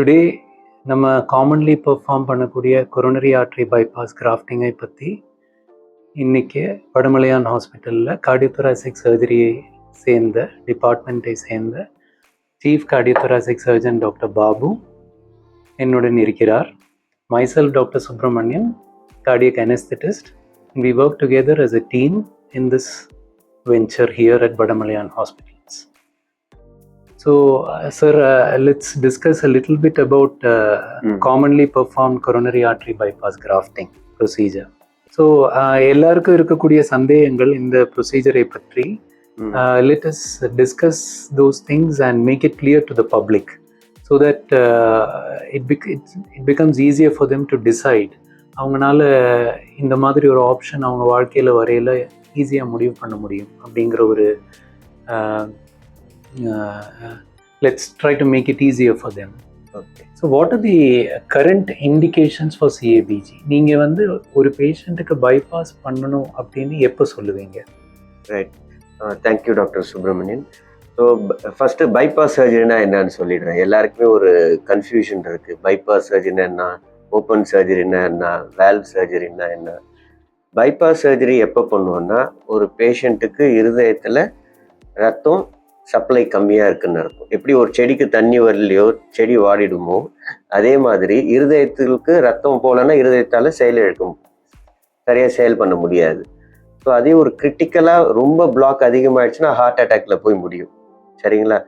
Today நம்ம commonly perform பண்ணக்கூடிய coronary artery bypass கிராஃப்டிங்கை பற்றி இன்னைக்கு வடமலையான் ஹாஸ்பிட்டலில் கார்டியோதொராசிக் சர்ஜரியை சேர்ந்த டிபார்ட்மெண்ட்டை சேர்ந்த chief cardiothoracic surgeon doctor Babu என்னுடன் இருக்கிறார். Myself doctor Subramaniam cardiac anaesthetist we work together as a team in this venture here at Vadamalayan hospital So, uh, sir, uh, let's discuss a little bit about uh, Mm. commonly performed coronary artery bypass grafting procedure. So எல்லாருக்கும் இருக்கக்கூடிய சந்தேகங்கள் இந்த ப்ரொசீஜரை பற்றி. Let us discuss those things and make it clear to the public so that it pick it becomes easier for them to decide அவங்கனால இந்த மாதிரி ஒரு ஆப்ஷன் அவங்க வாழ்க்கையில் வரையில் ஈஸியாக முடிவு பண்ண முடியும் அப்படிங்கிற ஒரு let's try to make it easier for them okay so what are the current indications for CABG நீங்கள் வந்து ஒரு பேஷண்ட்டுக்கு பைபாஸ் பண்ணணும் அப்படின்னு எப்போ சொல்லுவீங்க? Right thank you doctor Subramanian so first bypass சர்ஜரினா என்னன்னு சொல்லிடுறேன். எல்லாருக்குமே ஒரு கன்ஃபியூஷன் இருக்குது பைபாஸ் சர்ஜரினா என்ன? ஓப்பன் சர்ஜரினா என்ன? வேல்வ் சர்ஜரினா என்ன? பைபாஸ் சர்ஜரி எப்போ பண்ணுவோம்னா ஒரு பேஷண்ட்டுக்கு இருதயத்தில் ரத்தம் சப்ளை கம்மியாக இருக்குன்னு இருக்கும் எப்படி ஒரு செடிக்கு தண்ணி வரலையோ செடி வாடிடுமோ அதே மாதிரி இருதயத்துக்கு ரத்தம் போகலன்னா இருதயத்தால் செயல் இழக்கும் சரியாக செயல் பண்ண முடியாது. ஸோ அதே ஒரு கிரிட்டிக்கலாக ரொம்ப பிளாக் அதிகமாகிடுச்சுன்னா ஹார்ட் அட்டாக்ல போய் முடியும். சரிங்களா?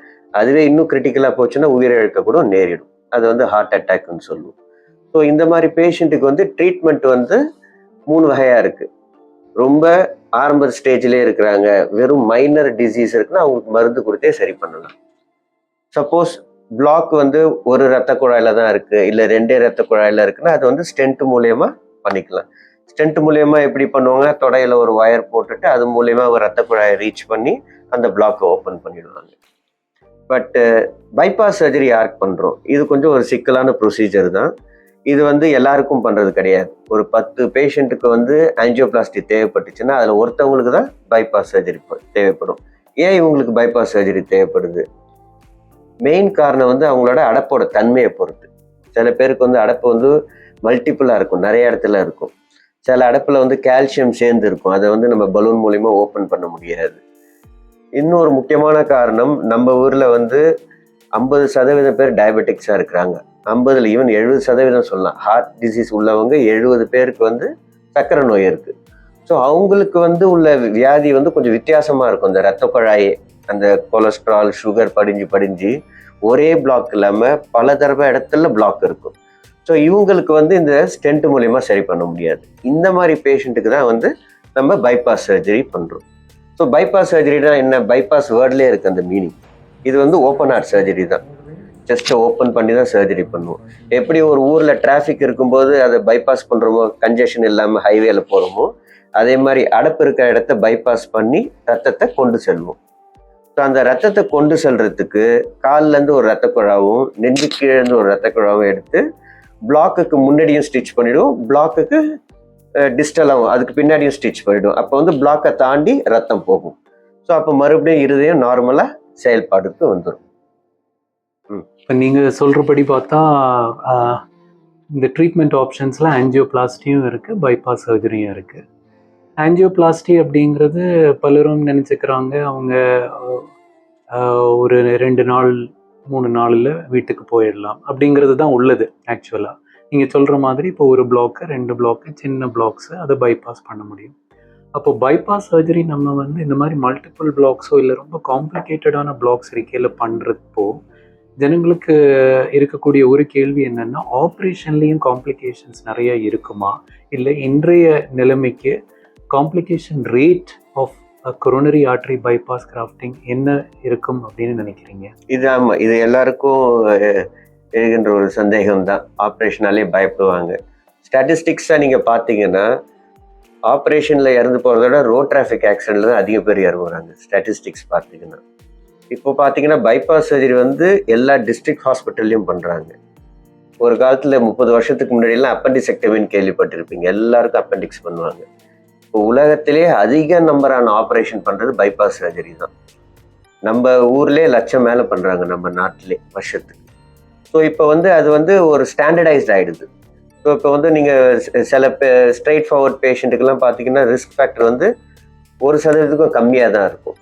அதுவே இன்னும் கிரிட்டிக்கலாக போச்சுன்னா உயிரிழக்க கூட நேரிடும். அது வந்து ஹார்ட் அட்டாக்னு சொல்லுவோம். ஸோ இந்த மாதிரி பேஷண்ட்டுக்கு வந்து ட்ரீட்மெண்ட் வந்து மூணு வகையாக இருக்குது ரொம்ப ஆரம்ப ஸ்டேஜ்லேயே இருக்கிறாங்க. வெறும் மைனர் டிசீஸ் இருக்குன்னா அவங்களுக்கு மருந்து கொடுத்தே சரி பண்ணலாம். சப்போஸ் பிளாக் வந்து ஒரு ரத்த குழாயில தான் இருக்கு. இல்லை ரெண்டே ரத்த குழாயில இருக்குன்னா அது வந்து ஸ்டென்ட் மூலயமா பண்ணிக்கலாம். ஸ்டென்ட் மூலயமா எப்படி பண்ணுவாங்க? தொடையில ஒரு ஒயர் போட்டுட்டு அது மூலயமா ஒரு ரத்த குழாயை ரீச் பண்ணி அந்த பிளாக்கை ஓப்பன் பண்ணிடுவாங்க. பட்டு பைபாஸ் சர்ஜரி யாருக்கு பண்ணுறோம் இது கொஞ்சம் ஒரு சிக்கலான ப்ரொசீஜர் தான். இது வந்து எல்லாருக்கும் பண்ணுறது கிடையாது. ஒரு பத்து பேஷண்ட்டுக்கு வந்து ஆன்ஜியோபிளாஸ்டி தேவைப்பட்டுச்சுன்னா அதில் ஒருத்தவங்களுக்கு தான் பைபாஸ் சர்ஜரி தேவைப்படும். ஏன் இவங்களுக்கு பைபாஸ் சர்ஜரி தேவைப்படுது? மெயின் காரணம் வந்து அவங்களோட அடப்போட தன்மையை பொறுத்து. சில பேருக்கு வந்து அடப்பு வந்து மல்டிப்புளாக இருக்கும் நிறைய இடத்துல இருக்கும். சில அடப்பில் வந்து கால்சியம் சேர்ந்து இருக்கும். அதை வந்து நம்ம பலூன் மூலிமா ஓப்பன் பண்ண முடியாது. இன்னொரு முக்கியமான காரணம் நம்ம ஊரில் வந்து ஐம்பது சதவீதம் பேர் டயபெட்டிக்ஸாக இருக்கிறாங்க. ஐம்பதுல ஈவன் எழுபது சதவீதம் சொல்லலாம். ஹார்ட் டிசீஸ் உள்ளவங்க எழுபது பேருக்கு வந்து சர்க்கரை நோய் இருக்குது ஸோ அவங்களுக்கு வந்து உள்ள வியாதி வந்து கொஞ்சம் வித்தியாசமாக இருக்கும். இந்த ரத்த குழாயே அந்த கொலஸ்ட்ரால் சுகர் படிஞ்சு படிஞ்சு ஒரே பிளாக் இல்லாமல் பல தடவை இடத்துல பிளாக் இருக்கும். ஸோ இவங்களுக்கு வந்து இந்த ஸ்டென்ட் மூலயமா சரி பண்ண முடியாது. இந்த மாதிரி பேஷண்ட்டுக்கு தான் வந்து நம்ம பைபாஸ் சர்ஜரி பண்ணுறோம் ஸோ பைபாஸ் சர்ஜரினா என்ன? பைபாஸ் வேர்ட்லேயே இருக்குது அந்த மீனிங் இது வந்து ஓப்பன் ஹார்ட் சர்ஜரி தான். ஜஸ்ட்டு ஓப்பன் பண்ணி தான் சர்ஜரி பண்ணுவோம். எப்படி ஒரு ஊரில் டிராஃபிக் இருக்கும்போது அதை பைபாஸ் பண்ணுறோமோ கன்ஜெஷன் இல்லாமல் ஹைவேல போகிறோமோ அதே மாதிரி அடப்பு இருக்கிற இடத்த பைபாஸ் பண்ணி ரத்தத்தை கொண்டு செல்வோம். ஸோ அந்த ரத்தத்தை கொண்டு செல்றதுக்கு கால்லேருந்து ஒரு ரத்த குழாவும் நெஞ்சு கீழேருந்து ஒரு ரத்த குழாவும் எடுத்து பிளாக்குக்கு முன்னாடியும் ஸ்டிச் பண்ணிவிடுவோம் பிளாக்குக்கு டிஸ்டலாகவும் அதுக்கு பின்னாடியும் ஸ்டிச் பண்ணிவிடுவோம் அப்போ வந்து பிளாக்கை தாண்டி ரத்தம் போகும். ஸோ அப்போ மறுபடியும் இருதயம் நார்மலாக செயல்பாடுக்கு வந்துடும் இப்போ நீங்கள் சொல்கிறபடி பார்த்தா இந்த ட்ரீட்மெண்ட் ஆப்ஷன்ஸில் ஆன்ஜியோபிளாஸ்டியும் இருக்குது பைபாஸ் சர்ஜரியும் இருக்குது ஆன்ஜியோபிளாஸ்டி அப்படிங்கிறது பலரும் நினச்சிக்கிறாங்க அவங்க ஒரு ரெண்டு நாள் மூணு நாளில் வீட்டுக்கு போயிடலாம் அப்படிங்கிறது தான் உள்ளது ஆக்சுவலாக நீங்கள் சொல்கிற மாதிரி இப்போ ஒரு பிளாக்கு ரெண்டு பிளாக்கு சின்ன பிளாக்ஸு அதை பைபாஸ் பண்ண முடியும். அப்போ பைபாஸ் சர்ஜரி நம்ம வந்து இந்த மாதிரி மல்டிபிள் பிளாக்ஸோ இல்லை ரொம்ப காம்ப்ளிகேட்டடான பிளாக்ஸ் இருக்கையில் பண்ணுறப்போ ஜனங்களுக்கு இருக்கக்கூடிய ஒரு கேள்வி என்னென்னா ஆப்ரேஷன்லேயும் காம்ப்ளிகேஷன்ஸ் நிறைய இருக்குமா? இல்லை இன்றைய நிலைமைக்கு complication rate of coronary artery bypass grafting என்ன இருக்கும் அப்படின்னு நினைக்கிறீங்க? இது ஆமாம் இது எல்லாருக்கும் இருக்கின்ற ஒரு சந்தேகம் தான் ஆப்ரேஷனாலே பயப்படுவாங்க ஸ்டாட்டிஸ்டிக்ஸாக நீங்கள் பார்த்தீங்கன்னா ஆப்ரேஷனில் இறந்து போகிறத விட ரோட் டிராஃபிக் ஆக்சிடென்ட்ல தான் அதிக பேர் இறங்குறாங்க ஸ்டாட்டிஸ்டிக்ஸ் பார்த்தீங்கன்னா. இப்போ பார்த்தீங்கன்னா பைபாஸ் சர்ஜரி வந்து எல்லா டிஸ்ட்ரிக்ட் ஹாஸ்பிட்டல்லையும் பண்ணுறாங்க ஒரு காலத்தில் முப்பது வருஷத்துக்கு முன்னாடியெல்லாம் அப்பண்டிசெக்டமின்னு கேள்விப்பட்டிருப்பீங்க. எல்லாருக்கும் அப்பெண்டிக்ஸ் பண்ணுவாங்க. இப்போ உலகத்திலே அதிக நம்பரான ஆப்ரேஷன் பண்ணுறது பைபாஸ் சர்ஜரி தான். நம்ம ஊர்லேயே லட்சம் மேலே பண்ணுறாங்க நம்ம நாட்டிலே வருஷத்துக்கு. ஸோ இப்போ வந்து அது வந்து ஒரு ஸ்டாண்டர்டைஸ்ட் ஆயிடுது. ஸோ இப்போ வந்து நீங்கள் சில ஸ்ட்ரைட் ஃபார்வர்ட் பேஷண்ட்டுக்கெல்லாம் பார்த்தீங்கன்னா ரிஸ்க் ஃபேக்டர் வந்து ஒரு சதவீதத்துக்கும் கம்மியாக தான் இருக்கும்.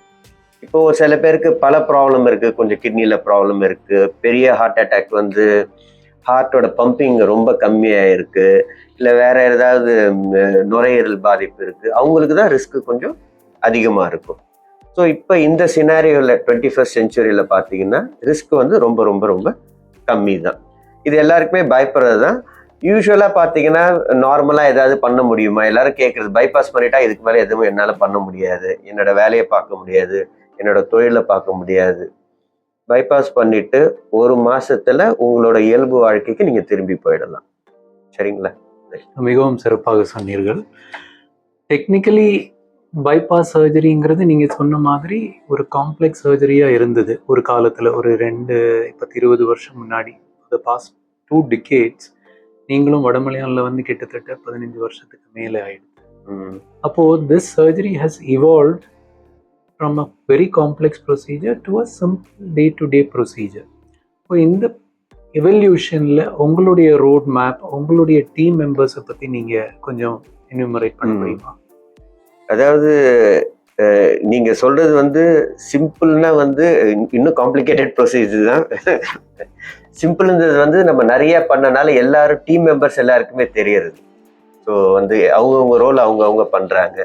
இப்போ ஒரு சில பேருக்கு பல ப்ராப்ளம் இருக்குது கொஞ்சம் கிட்னியில் ப்ராப்ளம் இருக்குது பெரிய ஹார்ட் அட்டாக் வந்து ஹார்ட்டோட பம்பிங் ரொம்ப கம்மியாக இருக்குது இல்லை வேற ஏதாவது நுரையீரல் பாதிப்பு இருக்குது அவங்களுக்கு தான் ரிஸ்க்கு கொஞ்சம் அதிகமாக இருக்கும். ஸோ இப்போ இந்த சினாரியோவில் டுவெண்ட்டி ஃபஸ்ட் செஞ்சுரியில் பார்த்தீங்கன்னா ரிஸ்க் வந்து ரொம்ப ரொம்ப ரொம்ப கம்மி தான் இது எல்லாருக்குமே பயப்படுறது தான். யூஸ்வலாக பார்த்தீங்கன்னா நார்மலாக ஏதாவது பண்ண முடியுமா? எல்லாரும் கேட்குறது பைபாஸ் பண்ணிட்டா இதுக்கு மேலே எதுவும் என்னால் பண்ண முடியாது. என்னோட வேலையை பார்க்க முடியாது. என்னோட தொழிலை பார்க்க முடியாது. பைபாஸ் பண்ணிட்டு ஒரு மாசத்துல உங்களோட இயல்பு வாழ்க்கைக்கு நீங்க திரும்பி போயிடலாம். சரிங்களா? மிகவும் சிறப்பாக சொன்னீர்கள். டெக்னிக்கலி பைபாஸ் சர்ஜரிங்கிறது நீங்கள் சொன்ன மாதிரி ஒரு காம்ப்ளெக்ஸ் சர்ஜரியாக இருந்தது. ஒரு காலத்தில் ஒரு ரெண்டு பத்து இருபது வருஷம் முன்னாடி. த பாஸ்ட் டூ டிகேட்ஸ் நீங்களும் வடமலையானில் வந்து கிட்டத்தட்ட பதினஞ்சு வருஷத்துக்கு மேலே ஆயிடுது அப்போது this surgery has evolve from a very complex procedure to a simple day to day procedure இப்போ இந்த எவல்யூஷனில் உங்களுடைய ரோட் மேப் உங்களுடைய டீம் மெம்பர்ஸை பற்றி நீங்கள் கொஞ்சம் என்யூமரேட் பண்ண. முடியுமா? அதாவது அஹ், நீங்க சொல்றது வந்து சிம்பிள்னா வந்து இன்னும் காம்ப்ளிகேட்டட் ப்ரொசீஜர் தான். சிம்பிள்ன்றது வந்து நம்ம நிறைய பண்ணனால எல்லாரும் டீம் மெம்பர்ஸ் எல்லாருக்குமே தெரியறது. ஸோ வந்து அவங்கவுங்க ரோல் அவங்க அவங்க பண்றாங்க.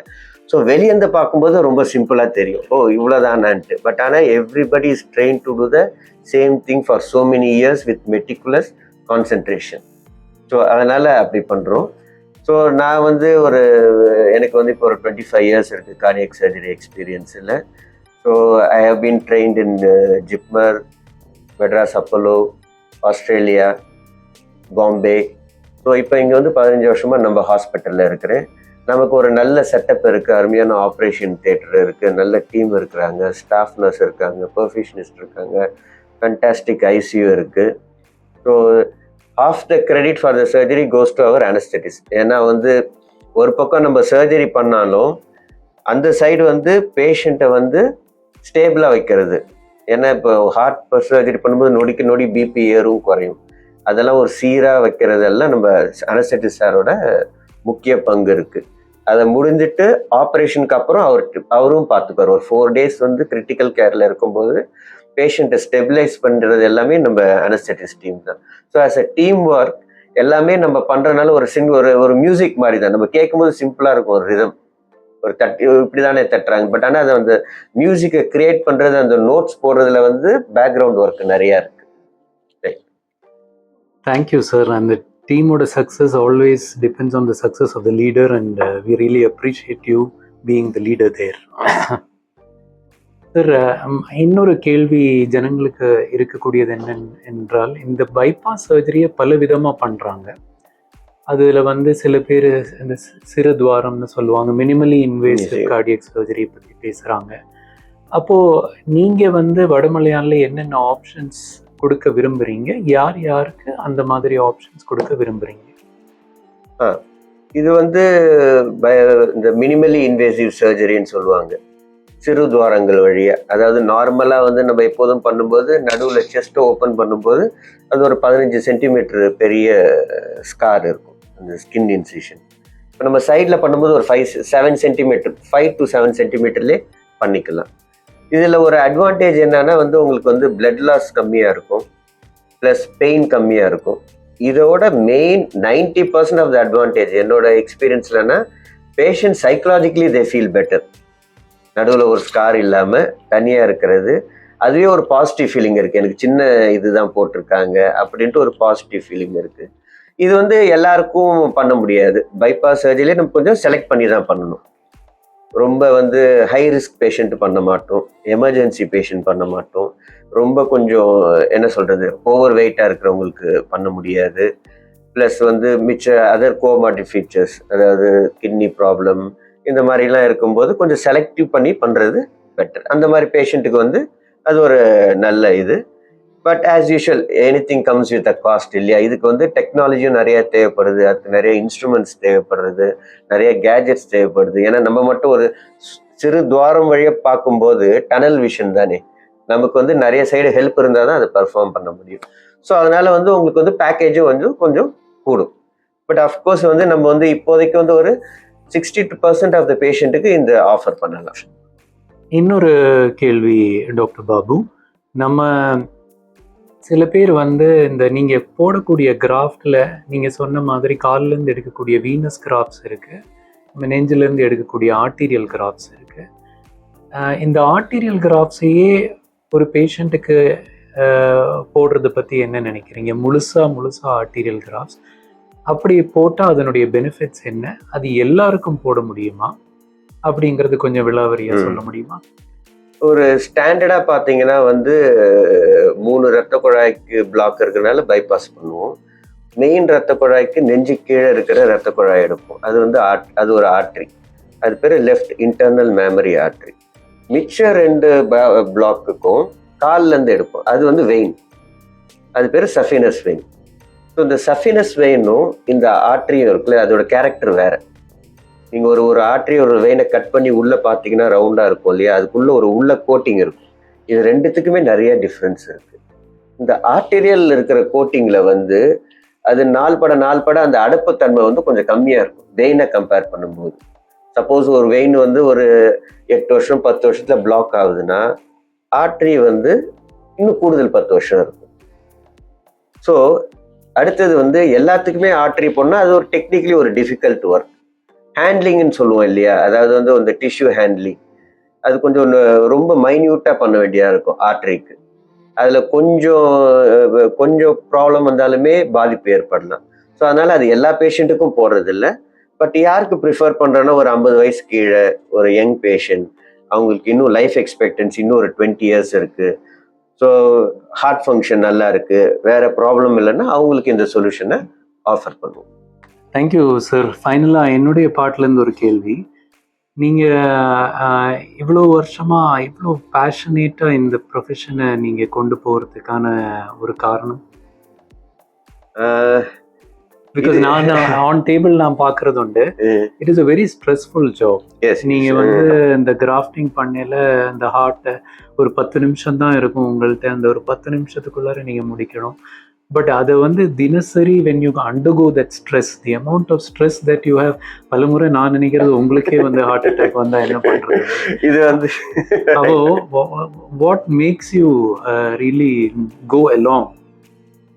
ஸோ வெளியேந்து பார்க்கும்போது ரொம்ப சிம்பிளாக தெரியும். ஓ இவ்வளோதானான்ட்டு பட் ஆனால் everybody is train to do the same thing for so many years with meticulous concentration so அதனால் அப்படி பண்ணுறோம் ஸோ நான் வந்து ஒரு எனக்கு வந்து இப்போ ஒரு டுவெண்ட்டி ஃபைவ் இயர்ஸ் இருக்குது கார்டியக் சர்ஜரி எக்ஸ்பீரியன்ஸில் so I have been trained in JIPMER Madras Apollo Australia Bombay so இப்போ இங்கே வந்து பதினஞ்சு வருஷமாக நம்ம ஹாஸ்பிட்டலில் இருக்கிறேன். நமக்கு ஒரு நல்ல செட்டப் இருக்குது அருமையான ஆப்ரேஷன் தேட்டர் இருக்குது நல்ல டீம் இருக்கிறாங்க ஸ்டாஃப் நர்ஸ் இருக்காங்க பர்ஃபிஷனிஸ்ட் இருக்காங்க ஃபண்டாஸ்டிக் ஐசியூ இருக்குது so of the credit for the surgery goes to our anaesthetist ஏன்னா வந்து ஒரு பக்கம் நம்ம சர்ஜரி பண்ணாலும் அந்த சைடு வந்து பேஷண்ட்டை வந்து ஸ்டேபிளாக வைக்கிறது. ஏன்னா இப்போ ஹார்ட் சர்ஜரி பண்ணும்போது நொடிக்கு நொடி பிபி ஏறும் குறையும். அதெல்லாம் ஒரு சீராக வைக்கிறதெல்லாம் நம்ம அனஸ்தட்டிஸ் சாரோட முக்கிய பங்கு இருக்குது அதை முடிஞ்சிட்டு ஆப்ரேஷனுக்கு அப்புறம் அவர் அவரும் பார்த்துப்பார். ஒரு ஃபோர் டேஸ் வந்து கிரிட்டிக்கல் கேரில் இருக்கும்போது பேஷண்ட்டை ஸ்டெபிலைஸ் பண்ணுறது எல்லாமே நம்ம அனஸ்தட்டிஸ் டீம் தான். So as a team work எல்லாமே நம்ம பண்ணுறதுனால ஒரு சிங் ஒரு ஒரு மியூசிக் மாதிரி தான். நம்ம கேட்கும்போது சிம்பிளாக இருக்கும் ஒரு ரிதம் ஒரு தட்டி இப்படி தானே தட்டுறாங்க. பட் ஆனால் அதை அந்த மியூசிக்கை கிரியேட் பண்ணுறது அந்த நோட்ஸ் போடுறதுல வந்து பேக்ரவுண்ட் ஒர்க் நிறையா இருக்குது தேங்க்யூ சார் அந்த டீமோட success always depends on the success of the leader and we really appreciate you being the leader there sir இன்னொரு கேள்வி ஜனங்களுக்கு இருக்கக்கூடியது என்ன என்றால் இந்த பைபாஸ் சர்ஜரியை பல விதமாக பண்ணுறாங்க அதில் வந்து சில பேர் இந்த சிறு துவாரம்னு சொல்லுவாங்க மினிமலி இன்வேசிவ். கார்டியக் சர்ஜரி பற்றி பேசுகிறாங்க அப்போது நீங்கள் வந்து வடமலையானில் என்னென்ன ஆப்ஷன்ஸ் கொடுக்க விரும்புகிறீங்க யார் யாருக்கு அந்த மாதிரி ஆப்ஷன்ஸ் கொடுக்க விரும்புகிறீங்க இது வந்து இந்த மினிமலி இன்வேசிவ் சர்ஜரின்னு சொல்லுவாங்க. சிறு துவாரங்கள் வழியாக அதாவது நார்மலாக வந்து நம்ம எப்போதும் பண்ணும்போது நடுவில் செஸ்ட்டை ஓப்பன் பண்ணும்போது அது ஒரு பதினஞ்சு சென்டிமீட்டர் பெரிய ஸ்கார் இருக்கும். அந்த ஸ்கின் இன்சிஷன் இப்போ நம்ம சைடில் பண்ணும்போது ஒரு five seven centimetre five to seven சென்டிமீட்டர்லேயே பண்ணிக்கலாம். இதில் ஒரு அட்வான்டேஜ் என்னன்னா வந்து உங்களுக்கு வந்து பிளட் லாஸ் கம்மியாக இருக்கும். ப்ளஸ் பெயின் கம்மியாக இருக்கும். இதோட main ninety percent of the advantage என்னோட எக்ஸ்பீரியன்ஸ்லன்னா patient psychologically they feel better நடுவில் ஒரு ஸ்கார் இல்லாமல் தனியாக இருக்கிறது. அதுவே ஒரு பாசிட்டிவ் ஃபீலிங் இருக்குது எனக்கு சின்ன இதுதான் போட்டிருக்காங்க அப்படின்ட்டு ஒரு பாசிட்டிவ் ஃபீலிங் இருக்குது இது வந்து எல்லாருக்கும் பண்ண முடியாது. பைபாஸ் சர்ஜரியிலே நம்ம கொஞ்சம் செலக்ட் பண்ணி தான் பண்ணணும். ரொம்ப வந்து ஹை ரிஸ்க் பேஷண்ட் பண்ண மாட்டோம். எமர்ஜென்சி பேஷண்ட் பண்ண மாட்டோம். ரொம்ப கொஞ்சம் என்ன சொல்கிறது ஓவர் வெயிட்டாக இருக்கிறவங்களுக்கு பண்ண முடியாது. ப்ளஸ் வந்து மிச்ச அதர் கோமாட்டி ஃபீச்சர்ஸ் அதாவது கிட்னி ப்ராப்ளம் இந்த மாதிரிலாம் இருக்கும்போது கொஞ்சம் செலக்டிவ் பண்ணி பண்ணுறது பெட்டர் அந்த மாதிரி பேஷண்ட்டுக்கு வந்து அது ஒரு நல்ல இது. But as usual anything comes with a cost இல்லையா? இதுக்கு வந்து டெக்னாலஜியும் நிறைய தேவைப்படுது. அதுக்கு நிறைய இன்ஸ்ட்ருமெண்ட்ஸ் தேவைப்படுறது நிறைய கேஜெட்ஸ் தேவைப்படுது. ஏன்னா நம்ம மட்டும் ஒரு சிறு துவாரம் வழியாக பார்க்கும்போது டனல் விஷன் தானே? நமக்கு வந்து நிறைய சைடு ஹெல்ப் இருந்தால் தான் அதை பெர்ஃபார்ம் பண்ண முடியும். ஸோ அதனால் வந்து உங்களுக்கு வந்து பேக்கேஜும் வந்து கொஞ்சம் கூடும். பட் அஃப்கோர்ஸ் வந்து நம்ம வந்து இப்போதைக்கு வந்து ஒரு sixty two percent of the பேஷண்ட்டுக்கு இந்த ஆஃபர் பண்ணலாம். இன்னொரு கேள்வி டாக்டர் பாபு. நம்ம சில பேர் வந்து இந்த நீங்கள் போடக்கூடிய கிராஃப்டில் நீங்கள் சொன்ன மாதிரி கால்லேருந்து எடுக்கக்கூடிய வீனஸ் கிராஃப்ட்ஸ் இருக்குது நம்ம நெஞ்சிலேருந்து எடுக்கக்கூடிய ஆர்டீரியல் கிராஃப்ட்ஸ் இருக்குது இந்த ஆர்டீரியல் கிராஃப்ட்ஸையே ஒரு பேஷண்ட்டுக்கு போடுறத பற்றி என்ன நினைக்கிறீங்க? முழுசாக முழுசாக ஆர்டீரியல் கிராஃப்ட்ஸ் அப்படி போட்டால் அதனுடைய பெனிஃபிட்ஸ் என்ன? அது எல்லாருக்கும் போட முடியுமா? அப்படிங்கிறது கொஞ்சம் விளாவரியாக சொல்ல முடியுமா? ஒரு ஸ்டாண்டர்டாக பார்த்தீங்கன்னா வந்து மூணு ரத்த குழாய்க்கு பிளாக் இருக்கிறனால பைபாஸ் பண்ணுவோம். மெயின் ரத்த குழாய்க்கு நெஞ்சு கீழே இருக்கிற ரத்த குழாய் எடுப்போம். அது வந்து ஆட் அது ஒரு ஆர்ட்ரி அது பேர் லெஃப்ட் இன்டர்னல் மெமரி ஆர்ட்ரி மிச்ச ரெண்டு பிளாக்குக்கும் கால்லேருந்து எடுப்போம். அது வந்து வெயின் அது பேர் சஃபினஸ் வெயின் ஸோ இந்த சஃபினஸ் வெயினும் இந்த ஆர்ட்ரியும் இருக்குல்ல அதோட கேரக்டர் வேறு. நீங்கள் ஒரு ஒரு ஆர்ட்ரி ஒரு வெயினை கட் பண்ணி உள்ளே பார்த்தீங்கன்னா ரவுண்டாக இருக்கும் இல்லையா? அதுக்குள்ளே ஒரு உள்ள கோட்டிங் இருக்கும். இது ரெண்டுத்துக்குமே நிறைய டிஃப்ரென்ஸ் இருக்குது இந்த ஆர்டீரியல் இருக்கிற கோட்டிங்கில் வந்து அது நாள் பட நாள் பட அந்த அடப்புத்தன்மை வந்து கொஞ்சம் கம்மியாக இருக்கும். வெயினை கம்பேர் பண்ணும்போது. சப்போஸ் ஒரு வெயின் வந்து ஒரு எட்டு வருஷம் பத்து வருஷத்தில் பிளாக் ஆகுதுன்னா ஆட்ரி வந்து இன்னும் கூடுதல் பத்து வருஷம் இருக்கும். ஸோ அடுத்தது வந்து எல்லாத்துக்குமே ஆட்ரி போனால் அது ஒரு டெக்னிக்கலி ஒரு டிஃபிகல்ட் ஒர்க் ஹேண்ட்லிங்னு சொல்லுவோம் இல்லையா? அதாவது வந்து அந்த டிஷ்யூ ஹேண்ட்லிங் அது கொஞ்சம் ரொம்ப மைன்யூட்டாக பண்ண வேண்டியதாக இருக்கும் ஆர்ட்ரிக்கு அதில் கொஞ்சம் கொஞ்சம் ப்ராப்ளம் வந்தாலுமே பாதிப்பு ஏற்படலாம். ஸோ அதனால் அது எல்லா பேஷண்ட்டுக்கும் போடுறதில்ல. பட் யாருக்கு ப்ரிஃபர் பண்ணுறோன்னா ஒரு ஐம்பது வயசு கீழே ஒரு யங் பேஷண்ட் அவங்களுக்கு இன்னும் லைஃப் எக்ஸ்பெக்டன்சி இன்னும் ஒரு டுவெண்ட்டி இயர்ஸ் இருக்குது ஸோ ஹார்ட் ஃபங்க்ஷன் நல்லா இருக்குது வேறு ப்ராப்ளம் இல்லைன்னா அவங்களுக்கு இந்த சொல்யூஷனை ஆஃபர் பண்ணுவோம். தேங்க்யூ சார் ஃபைனலாக என்னுடைய பாட்டிலேருந்து ஒரு கேள்வி. நீங்கள் இவ்வளோ வருஷமாக இவ்வளோ பேஷனேட்டாக இந்த ப்ரொஃபஷனை நீங்கள் கொண்டு போகிறதுக்கான ஒரு காரணம்? பிகாஸ் நான் ஆன் டேபிள் நான் பார்க்குறது உண்டு. It is a very stressful job நீங்க. வந்து இந்த கிராஃப்டிங் பண்ணையில இந்த ஹார்ட்டை ஒரு பத்து நிமிஷம் தான் இருக்கும் உங்கள்ட்ட. அந்த ஒரு பத்து நிமிஷத்துக்குள்ளார நீங்க முடிக்கணும். பட் அதை வந்து தினசரி when you undergo that stress the amount of stress that you have பலமுறை நான் நினைக்கிறது உங்களுக்கே வந்து ஹார்ட் அட்டாக் வந்தா என்ன பண்றது? இது வந்து அப்போ what makes you really go along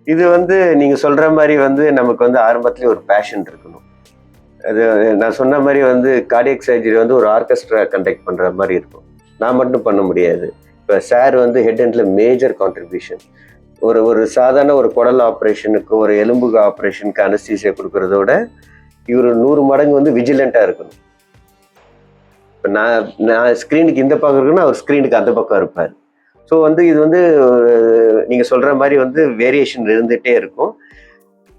இது வந்து நீங்க சொல்ற மாதிரி வந்து நமக்கு வந்து ஆரம்பத்திலேயே ஒரு பேஷன் இருக்கணும். அது நான் சொன்ன மாதிரி வந்து கார்டியக் சர்ஜரி வந்து ஒரு ஆர்கெஸ்ட்ரா கண்டக்ட் பண்ற மாதிரி இருக்கும். நான் மட்டும் பண்ண முடியாது. இப்போ சார் வந்து ஹெட் அண்ட்ல மேஜர் கான்ட்ரிபியூஷன் ஒரு ஒரு சாதாரண ஒரு குடல் ஆப்ரேஷனுக்கு ஒரு எலும்புக ஆப்ரேஷனுக்கு அனஸ்தீசியா கொடுக்கறதோட இவர் நூறு மடங்கு வந்து விஜிலண்டா இருக்கணும். இப்போ நான் நான் ஸ்க்ரீனுக்கு இந்த பக்கம் இருக்குன்னா அவர் ஸ்க்ரீனுக்கு அந்த பக்கம் இருப்பார். ஸோ வந்து இது வந்து நீங்கள் சொல்கிற மாதிரி வந்து வேரியேஷன் இருந்துகிட்டே இருக்கும்.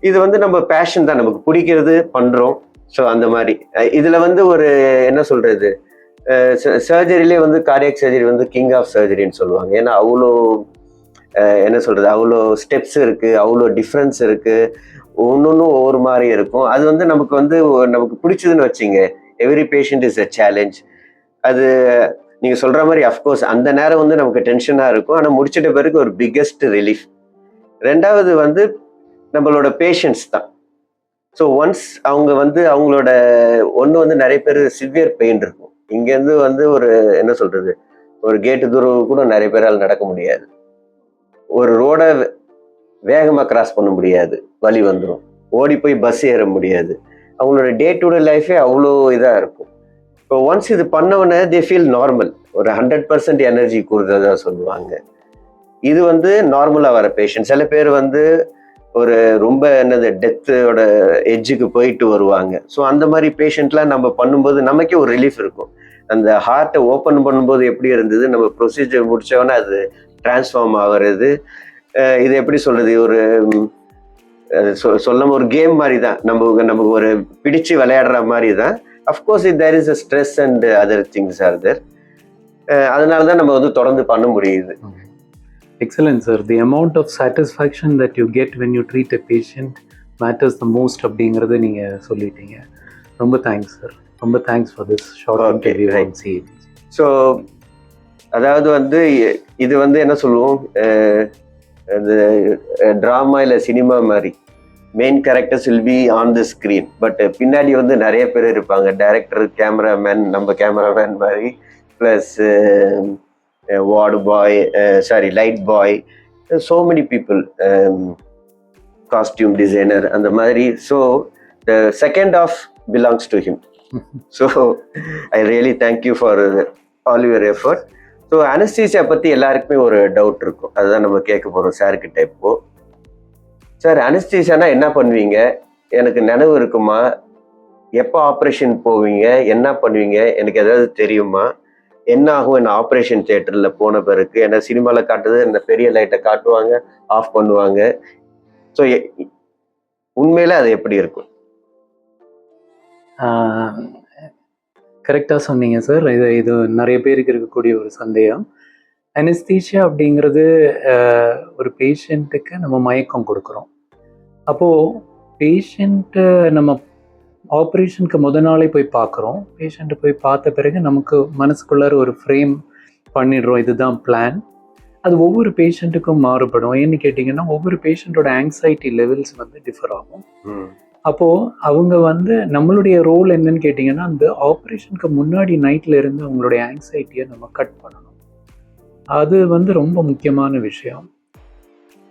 இது வந்து நம்ம பேஷன் தான். நமக்கு பிடிக்கிறது பண்ணுறோம் ஸோ அந்த மாதிரி. இதில் வந்து ஒரு என்ன சொல்கிறது சர்ஜரியிலே வந்து கார்டியக் சர்ஜரி வந்து கிங் ஆஃப் சர்ஜரின்னு சொல்லுவாங்க. ஏன்னா அவ்வளோ என்ன சொல்கிறது அவ்வளோ ஸ்டெப்ஸ் இருக்குது அவ்வளோ டிஃப்ரென்ஸ் இருக்குது ஒன்றொன்றும் ஒவ்வொரு மாதிரி இருக்கும். அது வந்து நமக்கு வந்து நமக்கு பிடிச்சதுன்னு வச்சுங்க. Every patient is a challenge அது நீங்கள் சொல்கிற மாதிரி அஃப்கோர்ஸ் அந்த நேரம் வந்து நமக்கு டென்ஷனாக இருக்கும். ஆனால் முடிச்சிட்ட பிறகு ஒரு பிக்கெஸ்ட் ரிலீஃப் ரெண்டாவது வந்து நம்மளோட பேஷன்ஸ் தான். ஸோ ஒன்ஸ் அவங்க வந்து அவங்களோட ஒன்று வந்து நிறைய பேர் சிவியர் பெயின் இருக்கும். இங்கேருந்து வந்து ஒரு என்ன சொல்கிறது ஒரு கேட்டு தூரம் கூட நிறைய பேரால் நடக்க முடியாது. ஒரு ரோடை வேகமாக கிராஸ் பண்ண முடியாது. வழி வந்துடும் ஓடி போய் பஸ் ஏற முடியாது. அவங்களோட டே டு டே லைஃபே அவ்வளோ இதாக இருக்கும். இப்போ ஒன்ஸ் இது பண்ணவொன்னே தே ஃபீல் நார்மல் ஒரு ஹண்ட்ரட் பர்சன்ட் எனர்ஜி கூடுறதா சொல்லுவாங்க. இது வந்து நார்மலாக வர பேஷண்ட் சில பேர் வந்து ஒரு ரொம்ப என்னது டெத்தோட எஜ்ஜுக்கு போயிட்டு வருவாங்க. ஸோ அந்த மாதிரி பேஷண்ட்லாம் நம்ம பண்ணும்போது நமக்கே ஒரு ரிலீஃப் இருக்கும். அந்த ஹார்ட்டை ஓப்பன் பண்ணும்போது எப்படி இருந்தது? நம்ம ப்ரொசீஜர் முடிச்சோன்னே அது டிரான்ஸ்ஃபார்ம் ஆகுறது. இது எப்படி சொல்றது? ஒரு சொல்லாம ஒரு கேம் மாதிரி தான் நம்ம நமக்கு ஒரு பிடிச்சு விளையாடுற மாதிரி தான் of course there is a stress and other things are there அதனால தான் நம்ம வந்து தொடர்ந்து பண்ண முடியுது. Excellent sir the amount of satisfaction that you get when you treat a patient matters the most அப்படிங்கிறத நீங்கள் சொல்லிட்டீங்க. ரொம்ப தேங்க்ஸ் சார் ரொம்ப thanks for this short interview so அதாவது வந்து இது வந்து என்ன சொல்லுவோம்? இந்த ட்ராமா இல்லை சினிமா மாதிரி. Main characters will be on the screen but பின்னாடி வந்து நிறைய பேர் இருப்பாங்க. டைரக்டர் கேமராமேன் நம்ம கேமராமேன் மாதிரி. Plus ward boy sorry light boy so many people costume designer அந்த மாதிரி. So the second of belongs to him so I really thank you for all your effort so anaesthesia பற்றி எல்லாருக்குமே ஒரு doubt இருக்கும். அதுதான் நம்ம கேட்க போகிறோம் சார்கிட்ட இப்போ. சார் அனஸ்தீசியானா என்ன பண்ணுவீங்க? எனக்கு நினைவு இருக்குமா? எப்போ ஆப்ரேஷன் போவீங்க? என்ன பண்ணுவீங்க? எனக்கு ஏதாவது தெரியுமா? என்ன ஆகும்? என்ன ஆப்ரேஷன் தேட்டரில் போன பிறகு? ஏன்னா சினிமாவில் காட்டுறது இந்த பெரிய லைட்டை காட்டுவாங்க ஆஃப் பண்ணுவாங்க. ஸோ உண்மையில அது எப்படி இருக்கும்? கரெக்டாக சொன்னீங்க சார் இது இது நிறைய பேருக்கு இருக்கக்கூடிய ஒரு சந்தேகம். அனஸ்தீஷியா அப்படிங்கிறது ஒரு பேஷண்ட்டுக்கு நம்ம மயக்கம் கொடுக்குறோம். அப்போது பேஷண்ட்டு நம்ம ஆப்ரேஷனுக்கு முத நாளே போய் பார்க்குறோம். பேஷண்ட்டை போய் பார்த்த பிறகு நமக்கு மனசுக்குள்ளார ஒரு ஃப்ரேம் பண்ணிடுறோம். இதுதான் பிளான் அது ஒவ்வொரு பேஷண்ட்டுக்கும் மாறுபடும். ஏன்னு கேட்டிங்கன்னா ஒவ்வொரு பேஷண்ட்டோட ஆங்ஸைட்டி லெவல்ஸ் வந்து டிஃபர் ஆகும். அப்போது அவங்க வந்து நம்மளுடைய ரோல் என்னன்னு கேட்டிங்கன்னா அந்த ஆப்ரேஷனுக்கு முன்னாடி நைட்டில் இருந்து அவங்களுடைய ஆங்ஸைட்டியை நம்ம கட் பண்ணணும். அது வந்து ரொம்ப முக்கியமான விஷயம்.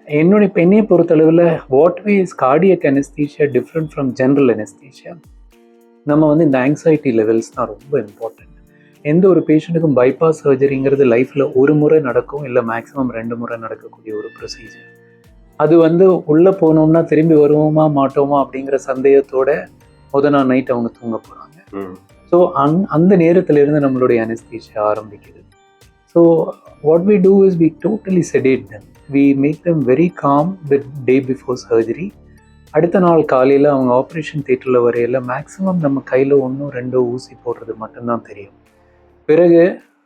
என்னுடைய பெண்ணை பொறுத்தளவில் what way is cardiac anaesthesia different from general anaesthesia நம்ம வந்து இந்த ஆங்ஸைட்டி லெவல்ஸ் தான் ரொம்ப இம்பார்ட்டண்ட் எந்த ஒரு பேஷண்ட்டுக்கும் பைபாஸ் சர்ஜரிங்கிறது லைஃப்பில் ஒரு முறை நடக்கும் இல்லை மேக்ஸிமம் ரெண்டு முறை நடக்கக்கூடிய ஒரு ப்ரொசீஜர் அது வந்து உள்ளே போனோம்னா திரும்பி வருவோமா மாட்டோமா அப்படிங்கிற சந்தேகத்தோட முத நாள் நைட் அவங்க தூங்க போகிறாங்க ஸோ அந் அந்த நேரத்துல இருந்து நம்மளுடைய அனஸ்தீஷியா ஆரம்பிக்குது. So what we do is we totally sedate them. We make them very calm the day before surgery அடுத்த நாள் காலையில் அவங்க ஆப்ரேஷன் தேட்டரில் வரையில மேக்ஸிமம் நம்ம கையில் ஒன்றும் ரெண்டோ ஊசி போடுறது மட்டும்தான் தெரியும். பிறகு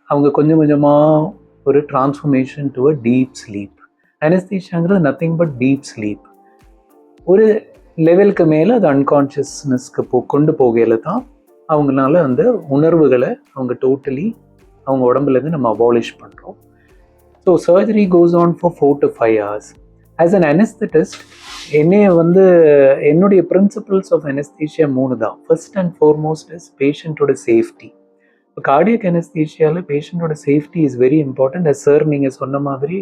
அவங்க கொஞ்சம் கொஞ்சமாக ஒரு transformation to a deep sleep அனஸ்தீஷாங்கிறது nothing but deep sleep ஒரு லெவலுக்கு மேலே அது அன்கான்ஷியஸ்னஸ்க்கு போ கொண்டு போகையில் தான் அவங்களால வந்து உணர்வுகளை அவங்க டோட்டலி அவங்க உடம்புலேருந்து நம்ம அபாலிஷ் பண்ணுறோம் so surgery goes on for four to five hours as an anaesthetist என்னைய வந்து என்னுடைய பிரின்சிபல்ஸ் ஆஃப் அனஸ்தீஷியா மூணு தான். ஃபர்ஸ்ட் அண்ட் ஃபோர்மோஸ்ட் இஸ் பேஷண்ட்டோட சேஃப்டி இப்போ கார்டியக் அனஸ்தீஷியாவில் பேஷண்ட்டோட safety is very important sir நீங்கள் சொன்ன மாதிரி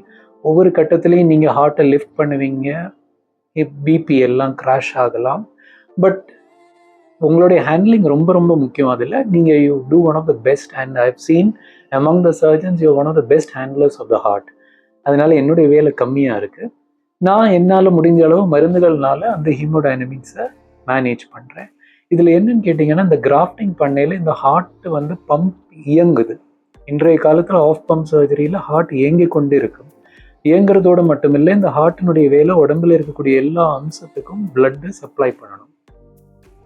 ஒவ்வொரு கட்டத்துலேயும் நீங்கள் ஹார்ட்டை லிஃப்ட் பண்ணுவீங்க. பிபி எல்லாம் கிராஷ் ஆகலாம். பட் உங்களுடைய ஹேண்ட்லிங் ரொம்ப ரொம்ப முக்கியம் அதில். நீங்கள் you do one of the best and I've seen among the surgeons you one of the best handlers of the heart அதனால் என்னுடைய வேலை கம்மியாக இருக்குது நான் என்னால் முடிஞ்ச அளவு மருந்துகள்னால அந்த ஹீமோடைனமிக்ஸை மேனேஜ் பண்ணுறேன் இதில் என்னன்னு கேட்டிங்கன்னா இந்த கிராஃப்டிங் பண்ணையில் இந்த ஹார்ட் வந்து பம்ப் இயங்குது. இன்றைய காலத்தில் ஆஃப் பம்ப் சர்ஜரியில் ஹார்ட் இயங்கி கொண்டு இருக்கும் இயங்குறதோடு மட்டுமில்லை இந்த ஹார்ட்டினுடைய வேலை உடம்புல இருக்கக்கூடிய எல்லா அம்சத்துக்கும் பிளட்டை சப்ளை பண்ணணும்.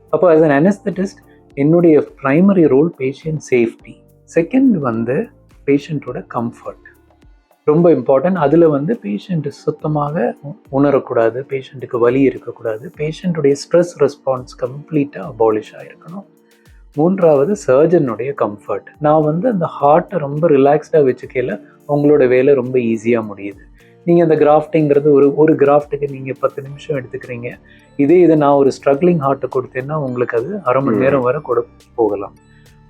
அப்போ as அன் அனஸ்தட்டிஸ்ட் என்னுடைய primary role patient safety second வந்து பேஷண்ட்டோட கம்ஃபர்ட் ரொம்ப இம்பார்ட்டன்ட் அதில் வந்து பேஷண்ட்டு சுத்தமாக உ- உணரக்கூடாது பேஷண்ட்டுக்கு வலி இருக்கக்கூடாது. பேஷண்ட்டுடைய ஸ்ட்ரெஸ் ரெஸ்பான்ஸ் கம்ப்ளீட்டாக அபாலிஷ் ஆகிருக்கணும் மூன்றாவது சர்ஜனுடைய கம்ஃபர்ட் நான் வந்து அந்த ஹார்ட்டை ரொம்ப ரிலாக்ஸ்டாக வச்சுக்கல உங்களோட வேலை ரொம்ப ஈஸியாக முடியுது. நீங்கள் அந்த கிராஃப்டிங்கிறது ஒரு ஒரு கிராஃப்ட்டுக்கு நீங்கள் பத்து நிமிஷம் எடுத்துக்கிறீங்க. இதே இதை நான் ஒரு ஸ்ட்ரகிளிங் ஹார்ட்டை கொடுத்தேன்னா உங்களுக்கு அது அரை மணி. நேரம் வரை கொடு போகலாம்.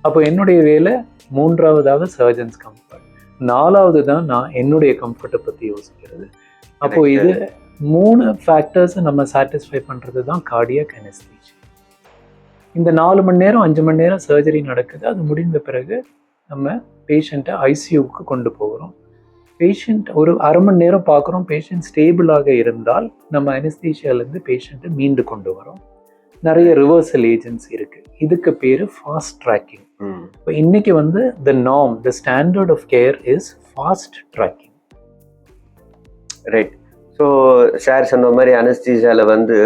அப்போ என்னுடைய வேலை மூன்றாவதாக சர்ஜன்ஸ் கம்ஃபர்ட் நாலாவது தான் நான் என்னுடைய கம்ஃபர்ட்டை பற்றி யோசிக்கிறது. அப்போ Correct. இது மூணு ஃபேக்டர்ஸை நம்ம சாட்டிஸ்ஃபை பண்ணுறது தான் கார்டியக் அனஸ்தீஷியா இந்த நாலு மணி நேரம் அஞ்சு மணி நேரம் சர்ஜரி நடக்குது. அது முடிந்த பிறகு நம்ம பேஷண்ட்டை ஐசியூக்கு கொண்டு போகிறோம். பேஷண்ட் ஒரு அரை மணி நேரம் பார்க்குறோம். பேஷண்ட் ஸ்டேபிளாக இருந்தால் நம்ம அனஸ்தீஷியாலேருந்து பேஷண்ட்டை மீண்டு கொண்டு வரோம். நிறைய ரிவர்சல் ஏஜென்ட்ஸ் இருக்குது இதுக்கு பேர் ஃபாஸ்ட் ட்ராக்கிங் இப்போ இன்னைக்கு வந்து the norm the standard of care is fast tracking right so sir சொன்ன மாதிரி அனஸ்தீசியாவில் வந்து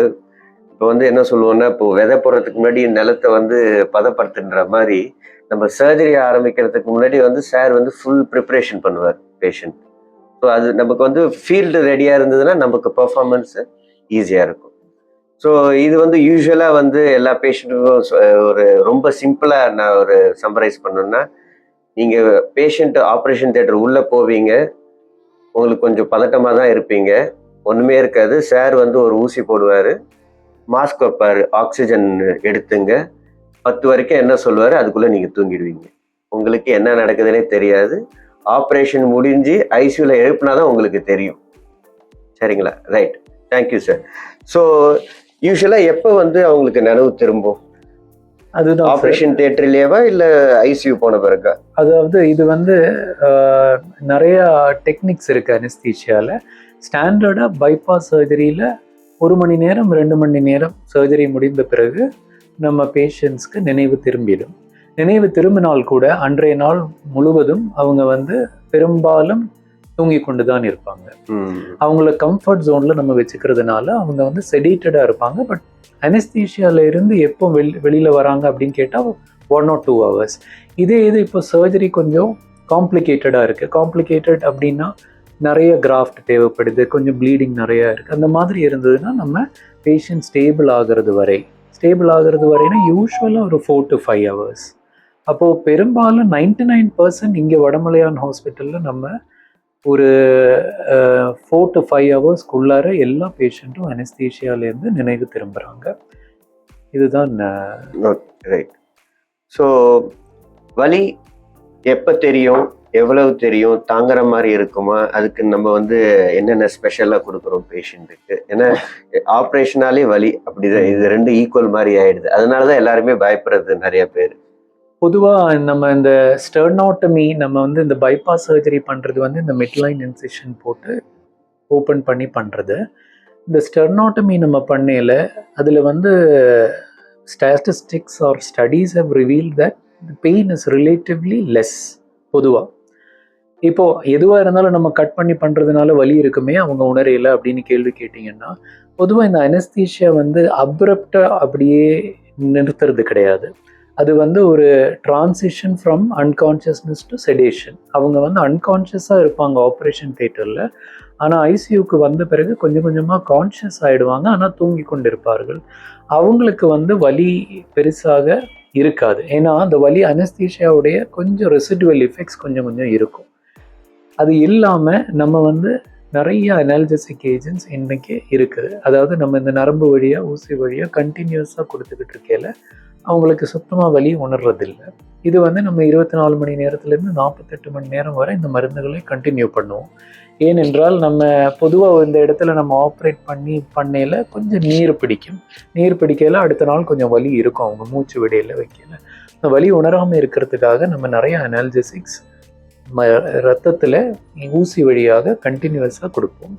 இப்போ வந்து என்ன சொல்லுவோம்னா இப்போ விதை போடுறதுக்கு முன்னாடி நிலத்தை வந்து பதப்படுத்துன்ற மாதிரி நம்ம சர்ஜரி ஆரம்பிக்கிறதுக்கு முன்னாடி வந்து சார் வந்து ஃபுல் ப்ரிப்பரேஷன் பண்ணுவார் பேஷண்ட் ஸோ அது நமக்கு வந்து ஃபீல்டு ரெடியாக இருந்ததுன்னா நமக்கு பர்ஃபார்மன்ஸு ஈஸியாக இருக்கும். ஸோ இது வந்து யூஸ்வலாக வந்து எல்லா பேஷண்ட்டுக்கும் ஒரு ரொம்ப சிம்பிளாக நான் ஒரு சம்மரைஸ் பண்ணணும்னா நீங்கள் பேஷண்ட் ஆப்ரேஷன் தேட்டர் உள்ளே போவீங்க. உங்களுக்கு கொஞ்சம் பதட்டமாக தான் இருப்பீங்க. ஒன்றுமே இருக்காது. சார் வந்து ஒரு ஊசி போடுவார். மாஸ்க் வைப்பார். ஆக்சிஜன் எடுத்துங்க. பத்து வரைக்கும் என்ன சொல்லுவாரு அதுக்குள்ள நீங்க தூங்கிடுவீங்க. உங்களுக்கு என்ன நடக்குதுன்னே தெரியாது. ஆப்ரேஷன் முடிஞ்சு ஐசியூல எழுப்புனாதான் உங்களுக்கு தெரியும். சரிங்களா? ரைட் தேங்க்யூ சார் ஸோ யூஸ்வலாக எப்போ வந்து அவங்களுக்கு நினைவு திரும்பும்? அதுதான். ஆப்ரேஷன் தியேட்டர்லேயேவா இல்லை ஐசியூ போன பிறகா? அதாவது இது வந்து நிறைய டெக்னிக்ஸ் இருக்கு அனஸ்தீஷியால ஸ்டாண்டர்டா பைபாஸ் சர்ஜரியில ஒரு மணி நேரம் ரெண்டு மணி நேரம் சர்ஜரி முடிந்த பிறகு நம்ம பேஷண்ட்ஸ்க்கு நினைவு திரும்பிடும். நினைவு திரும்பினால் கூட அன்றைய நாள் முழுவதும் அவங்க வந்து பெரும்பாலும் தூங்கி கொண்டு தான் இருப்பாங்க அவங்கள கம்ஃபர்ட் ஜோன்ல நம்ம வச்சுக்கிறதுனால அவங்க வந்து செடேட்டடா இருப்பாங்க. பட் அனஸ்தீஷியால இருந்து எப்போ வெளி வெளியில வராங்க அப்படின்னு கேட்டால் ஒன் ஆர் டூ ஹவர்ஸ் இதே இது இப்போ சர்ஜரி கொஞ்சம் காம்ப்ளிகேட்டடாக இருக்கு. காம்ப்ளிகேட்டட் அப்படின்னா நிறைய கிராஃப்ட் தேவைப்படுது. கொஞ்சம் ப்ளீடிங் நிறைய இருக்கு. அந்த மாதிரி இருந்ததுன்னா நம்ம பேஷண்ட் ஸ்டேபிள் ஆகிறது வரை ஸ்டேபிள் ஆகிறது வரைனா யூஸ்வலாக ஒரு ஃபோர் டு ஃபைவ் ஹவர்ஸ் அப்போது பெரும்பாலும் நைன்டி நைன் பர்சன்ட் இங்கே வடமலையான் ஹாஸ்பிட்டலில் நம்ம ஒரு ஃபோர் டு ஃபைவ் ஹவர்ஸ்க்குள்ளார எல்லா பேஷண்ட்டும் அனஸ்தீஷியாலேருந்து நினைவு திரும்புகிறாங்க இதுதான் ரைட் ஸோ வலி எப்போ தெரியும்? எவ்வளவு தெரியும்? தாங்குற மாதிரி இருக்குமா? அதுக்கு நம்ம வந்து என்னென்ன ஸ்பெஷலாக கொடுக்குறோம் பேஷண்ட்டுக்கு ஏன்னா ஆப்ரேஷனாலே வலி அப்படிதான். இது ரெண்டு ஈக்குவல் மாதிரி ஆயிடுது. அதனால தான் எல்லாருமே பயப்படுறது நிறைய பேர். பொதுவாக நம்ம இந்த ஸ்டெர்னாட்டமி நம்ம வந்து இந்த பைபாஸ் சர்ஜரி பண்ணுறது வந்து இந்த மிட்லைன் இன்சிஷன் போட்டு ஓப்பன் பண்ணி பண்ணுறது இந்த ஸ்டெர்னாட்டமி நம்ம பண்ணையில் அதில் வந்து statistics or studies have reveal that pain is relatively less பொதுவாக இப்போ எதுவாக இருந்தாலும் நம்ம கட் பண்ணி பண்ணுறதுனால வலி இருக்குமே அவங்க உணரையில் அப்படின்னு கேள்வி கேட்டிங்கன்னா பொதுவாக இந்த அனஸ்தீஷியா வந்து அப்ரப்டாக அப்படியே நிறுத்துறது கிடையாது. அது வந்து ஒரு transition from unconsciousness to sedation அவங்க வந்து அன்கான்ஷியஸாக இருப்பாங்க ஆப்ரேஷன் தேட்டரில் ஆனால் ஐசியூக்கு வந்த பிறகு கொஞ்சம் கொஞ்சமாக கான்ஷியஸ் ஆகிடுவாங்க ஆனால் தூங்கி கொண்டு இருப்பார்கள் அவங்களுக்கு வந்து வலி பெருசாக இருக்காது. ஏன்னா அந்த வலி அனஸ்தீஷியாவுடைய கொஞ்சம் ரெசிடுவல் எஃபெக்ட்ஸ் கொஞ்சம் கொஞ்சம் இருக்கும். அது இல்லாமல் நம்ம வந்து நிறைய அனால்ஜசிக் ஏஜென்ட்ஸ் இன்றைக்கி இருக்குது. அதாவது நம்ம இந்த நரம்பு வழியாக ஊசி வழியாக கண்டினியூஸாக கொடுத்துக்கிட்டு இருக்கையில் அவங்களுக்கு சுத்தமாக வலி உணர்றதில்லை. இது வந்து நம்ம இருபத்தி நாலு மணி நேரத்துலேருந்து நாற்பத்தெட்டு மணி நேரம் வரை இந்த மருந்துகளை கண்டினியூ பண்ணுவோம். ஏனென்றால் நம்ம பொதுவாக இந்த இடத்துல நம்ம ஆப்ரேட் பண்ணி பண்ணையில் கொஞ்சம் நீர் பிடிக்கும். நீர் பிடிக்கையில் அடுத்த நாள் கொஞ்சம் வலி இருக்கும். அவங்க மூச்சு விடையில் வைக்கல. இந்த வலி உணராமல் இருக்கிறதுக்காக நம்ம நிறைய அனால்ஜசிக்ஸ் ரத்தத்தில் ஊசி வழியாக கண்டினியூஸாக கொடுப்போம்.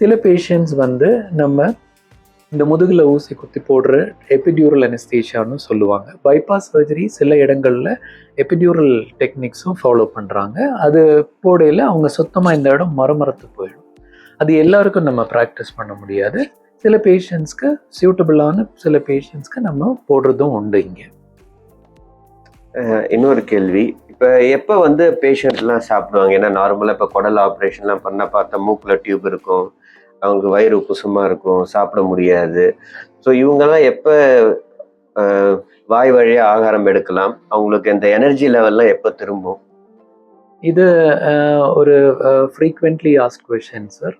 சில பேஷண்ட்ஸ் வந்து நம்ம இந்த முதுகில் ஊசி குத்தி போடுற எபிடியூரல் அனஸ்தீஷியான்னு சொல்லுவாங்க. பைபாஸ் சர்ஜரி சில இடங்களில் எபிடியூரல் டெக்னிக்ஸும் ஃபாலோ பண்ணுறாங்க அது போடையில் அவங்க சுத்தமாக இந்த இடம் மரமரத்து போயிடும். அது எல்லாருக்கும் நம்ம ப்ராக்டிஸ் பண்ண முடியாது. சில பேஷண்ட்ஸ்க்கு சூட்டபிளான சில பேஷண்ட்ஸ்க்கு நம்ம போடுறதும் உண்டு இங்கே. இன்னொரு கேள்வி. இப்போ எப்போ வந்து பேஷண்ட்லாம் சாப்பிடுவாங்க? ஏன்னா நார்மலாக இப்போ குடல் ஆப்ரேஷன்லாம் பண்ண பார்த்தா மூக்கில் டியூப் இருக்கும். அவங்களுக்கு வயிறு குசுமா இருக்கும். சாப்பிட முடியாது. ஸோ இவங்கெல்லாம் எப்போ வாய் வழியாக ஆகாரம் எடுக்கலாம்? அவங்களுக்கு இந்த எனர்ஜி லெவல்லாம் எப்போ திரும்பும்? இது ஒரு ஃப்ரீக்வெண்ட்லி ஆஸ்ட் கொஷின் சார்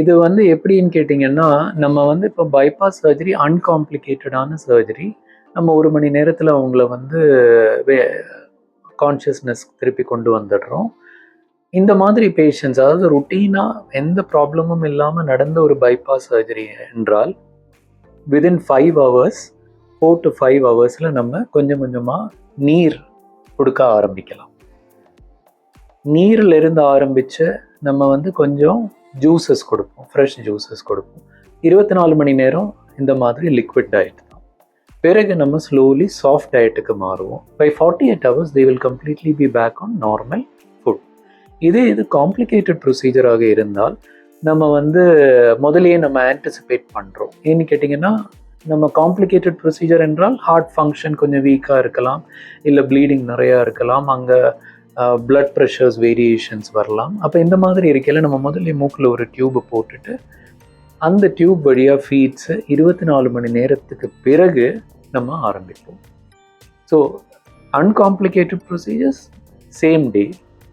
இது வந்து எப்படின்னு கேட்டிங்கன்னா நம்ம வந்து இப்போ பைபாஸ் சர்ஜரி அன்காம்ப்ளிகேட்டடான சர்ஜரி நம்ம ஒரு மணி நேரத்தில் அவங்கள வந்து கான்ஷியஸ்னஸ் திருப்பி கொண்டு வந்துடுறோம். இந்த மாதிரி பேஷண்ட்ஸ் அதாவது ருட்டீனாக எந்த ப்ராப்ளமும் இல்லாமல் நடந்த ஒரு பைபாஸ் சர்ஜரி என்றால் within five hours four to five ஹவர்ஸில் நம்ம கொஞ்சம் கொஞ்சமாக நீர் கொடுக்க ஆரம்பிக்கலாம். நீரில் ஆரம்பித்து நம்ம வந்து கொஞ்சம் ஜூஸஸ் கொடுப்போம் ஃப்ரெஷ் ஜூஸஸ் கொடுப்போம். இருபத்தி நாலு மணி நேரம் இந்த மாதிரி லிக்விட் டயட் பிறகு நம்ம ஸ்லோலி சாஃப்ட் டயட்டுக்கு மாறுவோம். By forty eight hours they will completely be back on normal food இதே இது காம்ப்ளிகேட்டட் ப்ரொசீஜராக இருந்தால் நம்ம வந்து முதலையே நம்ம ஆன்டிசிபேட் பண்ணுறோம் ஏன்னு கேட்டிங்கன்னா நம்ம காம்ப்ளிகேட்டட் ப்ரொசீஜர் என்றால் ஹார்ட் ஃபங்க்ஷன் கொஞ்சம் வீக்காக இருக்கலாம் இல்லை ப்ளீடிங் நிறையா இருக்கலாம் அங்கே ப்ளட் ப்ரெஷர்ஸ் வேரியேஷன்ஸ் வரலாம். அப்போ இந்த மாதிரி இருக்கையில் நம்ம முதல்ல மூக்கில் ஒரு டியூபை போட்டுட்டு அந்த டியூப் வழியாக ஃபீட்ஸு இருபத்தி நாலு மணி நேரத்துக்கு பிறகு நம்ம ஆரம்பிப்போம். So uncomplicated procedures same day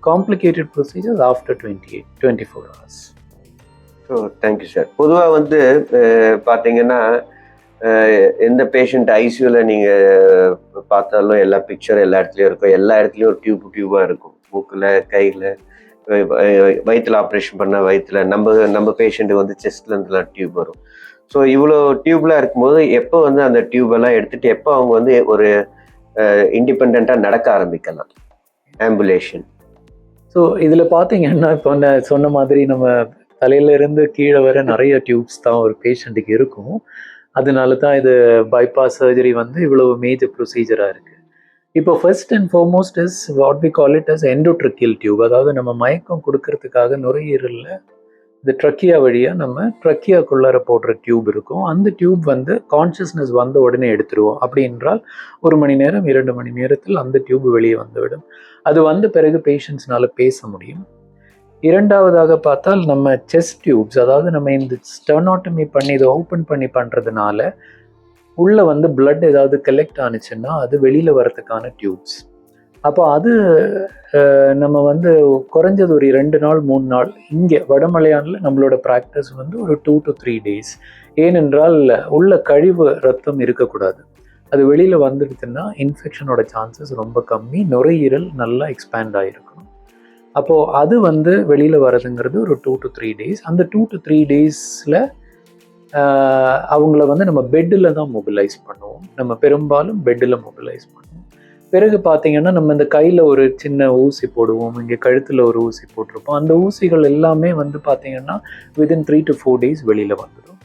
complicated procedures after twenty eight twenty four hours so thank you sir பொதுவாக வந்து பார்த்தீங்கன்னா எந்த பேஷண்ட் ஐசியூவில் நீங்கள் பார்த்தாலும் எல்லா பிக்சர் எல்லா இடத்துலையும் இருக்கும். எல்லா இடத்துலையும் ஒரு டியூப் டியூபாக இருக்கும். மூக்கில் கையில். வயிற்றில் ஆப்ரேஷன் பண்ண வயிற்றுல நம்ம நம்ம பேஷண்ட்டு வந்து செஸ்ட்லேருந்துலாம் டியூப் வரும். ஸோ இவ்வளோ டியூப்லாம் இருக்கும்போது எப்போ வந்து அந்த டியூப் எல்லாம் எடுத்துகிட்டு எப்போ அவங்க வந்து ஒரு இண்டிபெண்ட்டாக நடக்க ஆரம்பிக்கலாம்? ஆம்புலேஷன் ஸோ இதில் பார்த்தீங்கன்னா இப்போ நான் சொன்ன மாதிரி நம்ம தலையிலேருந்து கீழே வர நிறைய டியூப்ஸ் தான் ஒரு பேஷண்ட்டுக்கு இருக்கும். அதனால தான் இது பைபாஸ் சர்ஜரி வந்து இவ்வளோ மேஜர் ப்ரொசீஜராக இருக்குது இப்போ first and foremost is what we call it as endotracheal tube அதாவது நம்ம மயக்கம் கொடுக்கறதுக்காக நுரையீரலில் இந்த ட்ரக்கியா வழியாக நம்ம ட்ரக்கியாக்குள்ளார போடுற டியூப் இருக்கும். அந்த டியூப் வந்து கான்ஷியஸ்னஸ் வந்த உடனே எடுத்துருவோம். அப்படி என்றால் ஒரு மணி நேரம் இரண்டு மணி நேரத்தில் அந்த டியூப் வெளியே வந்துவிடும். அது வந்த பிறகு பேஷண்ட்ஸ்னால் பேச முடியும். இரண்டாவதாக பார்த்தால் நம்ம செஸ்ட் டியூப்ஸ் அதாவது நம்ம இந்த ஸ்டெர்னாட்டமி பண்ணி இதை ஓப்பன் பண்ணி பண்ணுறதுனால உள்ளே வந்து பிளட் ஏதாவது கலெக்ட் ஆனிச்சுன்னா அது வெளியில் வரத்துக்கான டியூப்ஸ் அப்போ அது நம்ம வந்து குறைஞ்சது ஒரு ரெண்டு நாள் மூணு நாள் இங்கே வடமலையானில் நம்மளோட ப்ராக்டிஸ் வந்து ஒரு டூ டு த்ரீ டேஸ் ஏனென்றால் உள்ள கழிவு ரத்தம் இருக்கக்கூடாது. அது வெளியில் வந்துடுதுன்னா இன்ஃபெக்ஷனோட சான்சஸ் ரொம்ப கம்மி நுரையீரல் நல்லா எக்ஸ்பேண்ட் ஆகிருக்கும் அப்போது அது வந்து வெளியில் வரதுங்கிறது ஒரு டூ டு த்ரீ டேஸ் அந்த டூ டு த்ரீ டேஸில் அவங்கள வந்து நம்ம பெட்டில் தான் மொபிலைஸ் பண்ணுவோம். நம்ம பெரும்பாலும் பெட்டில் மொபிலைஸ் பண்ணுவோம். பிறகு பார்த்தீங்கன்னா நம்ம இந்த கையில் ஒரு சின்ன ஊசி போடுவோம். இங்கே கழுத்தில் ஒரு ஊசி போட்டிருப்போம். அந்த ஊசிகள் எல்லாமே வந்து பார்த்தீங்கன்னா within three to four days வெளியில் வந்துடும்.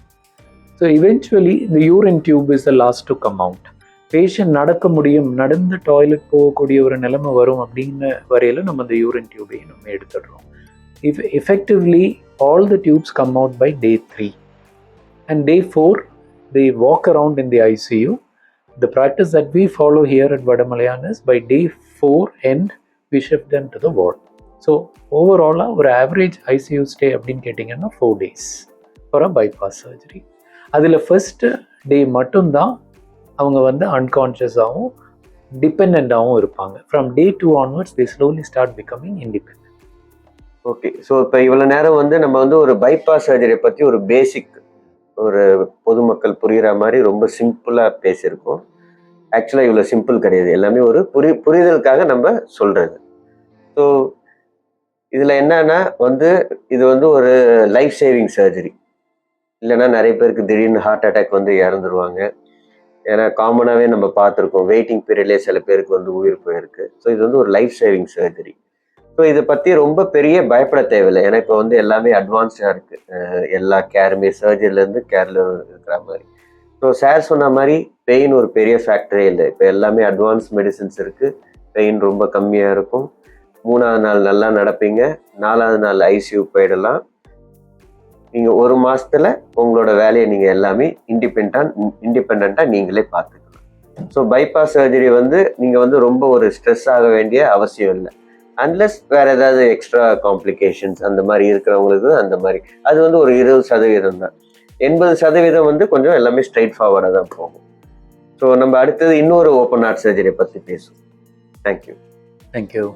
ஸோ இவென்ச்சுவலி இந்த urine tube is the last to come out patient நடக்க முடியும். நடந்து டாய்லெட் போகக்கூடிய ஒரு நிலைமை வரும் அப்படின்னு வரையில நம்ம அந்த யூரின் டியூபை நம்ம எடுத்துடுறோம். If effectively all the tubes come out by day three and day four they walk around in the ICU. The practice that we follow here at Vadamalayan is by day four end, we shift them to the ward. So ஓவராலாக ஒரு average ICU stay அப்படின்னு கேட்டிங்கன்னா four days for a bypass surgery அதில் first day மட்டும்தான் அவங்க வந்து அன்கான்ஷியஸாகவும் டிபெண்ட்டாகவும் இருப்பாங்க from day two onwards they slowly start becoming independent okay so இப்போ இவ்வளோ நேரம் வந்து நம்ம வந்து ஒரு பைபாஸ் சர்ஜரியை பற்றி ஒரு பேசிக் ஒரு பொதுமக்கள் புரிகிற மாதிரி ரொம்ப சிம்பிளாக பேசியிருக்கோம். ஆக்சுவலாக இவ்வளோ சிம்பிள் கிடையாது. எல்லாமே ஒரு புரி புரிதலுக்காக நம்ம சொல்கிறது ஸோ இதில் என்னன்னா வந்து இது வந்து ஒரு லைஃப் சேவிங் சர்ஜரி இல்லைன்னா நிறைய பேருக்கு திடீர்னு ஹார்ட் அட்டாக் வந்து இறந்துருவாங்க. ஏன்னா காமனாகவே நம்ம பார்த்துருக்கோம். வெயிட்டிங் பீரியட்லேயே சில பேருக்கு வந்து உயிர் போயிருக்கு. ஸோ இது வந்து ஒரு லைஃப் சேவிங் சர்ஜரி ஸோ இதை பற்றி ரொம்ப பெரிய பயப்பட தேவையில்லை. ஏன்னா இப்போ வந்து எல்லாமே அட்வான்ஸ்டாக இருக்குது எல்லா கேருமே சர்ஜரியிலேருந்து கேரில் இருக்கிற மாதிரி. ஸோ சார் சொன்ன மாதிரி பெயின் ஒரு பெரிய ஃபேக்டரே இல்லை. இப்போ எல்லாமே அட்வான்ஸ் மெடிசின்ஸ் இருக்குது பெயின் ரொம்ப கம்மியாக இருக்கும். மூணாவது நாள் நல்லா நடப்பீங்க. நாலாவது நாள் ஐசியூ போயிடலாம். நீங்கள் ஒரு மாதத்தில் உங்களோட வேலையை நீங்கள் எல்லாமே இண்டிபெண்டாக இண்டிபெண்ட்டாக நீங்களே பார்த்துக்கலாம். ஸோ பைபாஸ் சர்ஜரி வந்து நீங்கள் வந்து ரொம்ப ஒரு ஸ்ட்ரெஸ் ஆக வேண்டிய அவசியம் இல்லை. அன்லஸ் வேற ஏதாவது எக்ஸ்ட்ரா காம்ப்ளிகேஷன்ஸ் அந்த மாதிரி இருக்கிறவங்களுக்கு அந்த மாதிரி. அது வந்து ஒரு இருபது சதவீதம் தான். எண்பது சதவீதம் வந்து கொஞ்சம் எல்லாமே ஸ்ட்ரைட் ஃபார்வர்டாக தான் போகும். ஸோ நம்ம அடுத்தது இன்னொரு ஓப்பன் ஹார்ட் சர்ஜரியை பற்றி பேசுவோம். Thank you thank you